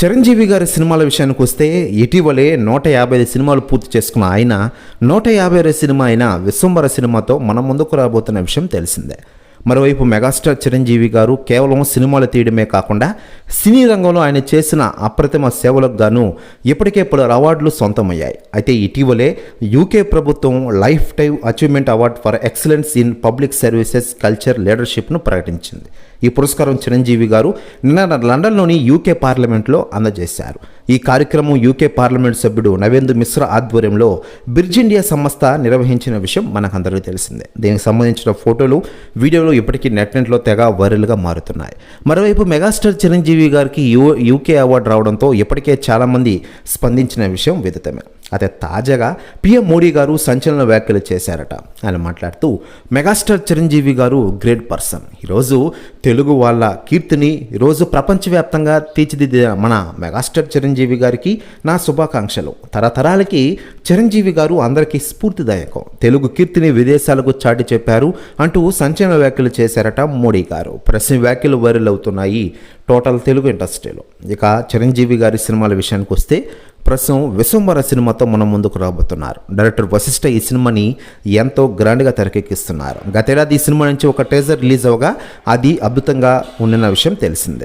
చిరంజీవి గారి సినిమాల విషయానికి వస్తే ఇటీవలే నూట యాభై ఐదు సినిమాలు పూర్తి చేసుకున్న ఆయన నూట యాభై ఐదు సినిమా అయిన విశ్వంబర సినిమాతో మన ముందుకు రాబోతున్న విషయం తెలిసిందే. మరోవైపు మెగాస్టార్ చిరంజీవి గారు కేవలం సినిమాలు తీయడమే కాకుండా సినీ రంగంలో ఆయన చేసిన అప్రతిమ సేవలకు గాను ఇప్పటికే పలు అవార్డులు సొంతమయ్యాయి. అయితే ఇటీవలే యూకే ప్రభుత్వం life time achievement award for excellence in public services culture లీడర్షిప్ను ప్రకటించింది. ఈ పురస్కారం చిరంజీవి గారు నిన్న లండన్లోని యూకే పార్లమెంట్లో అందజేశారు. ఈ కార్యక్రమం యూకే పార్లమెంట్ సభ్యుడు నవేందు మిశ్రా ఆధ్వర్యంలో బ్రిడ్జ్ ఇండియా సంస్థ నిర్వహించిన విషయం మనకందరికీ తెలిసిందే. దీనికి సంబంధించిన ఫోటోలు వీడియోలు ఇప్పటికీ నెట్ నెట్లో తెగ వైరల్గా మారుతున్నాయి. మరోవైపు మెగాస్టార్ చిరంజీవి గారికి యూ యూకే అవార్డు రావడంతో ఇప్పటికే చాలామంది స్పందించిన విషయం విదితమే. అదే తాజాగా పిఎం మోడీ గారు సంచలన వ్యాఖ్యలు చేశారట. ఆయన మాట్లాడుతూ మెగాస్టార్ చిరంజీవి గారు గ్రేట్ పర్సన్. ఈరోజు తెలుగు వాళ్ళ కీర్తిని ఈరోజు ప్రపంచవ్యాప్తంగా తీర్చిదిద్దిన మన మెగాస్టార్ చిరంజీవి గారికి నా శుభాకాంక్షలు. తరతరాలకి చిరంజీవి గారు అందరికీ స్ఫూర్తిదాయకం. తెలుగు కీర్తిని విదేశాలకు చాటి చెప్పారు అంటూ సంచలన వ్యాఖ్యలు చేశారట మోడీ గారు. ప్రశ్న వ్యాఖ్యలు వైరల్ అవుతున్నాయి టోటల్ తెలుగు ఇండస్ట్రీలో. ఇక చిరంజీవి గారి సినిమాల విషయానికి వస్తే ప్రస్తుతం విశ్వంబర సినిమాతో మనం ముందుకు రాబోతున్నారు. డైరెక్టర్ వశిష్ఠ ఈ సినిమాని ఎంతో గ్రాండ్గా తెరకెక్కిస్తున్నారు. గతేడాది ఈ సినిమా నుంచి ఒక టేజర్ రిలీజ్ అవగా అది అద్భుతంగా ఉండిన విషయం తెలిసిందే.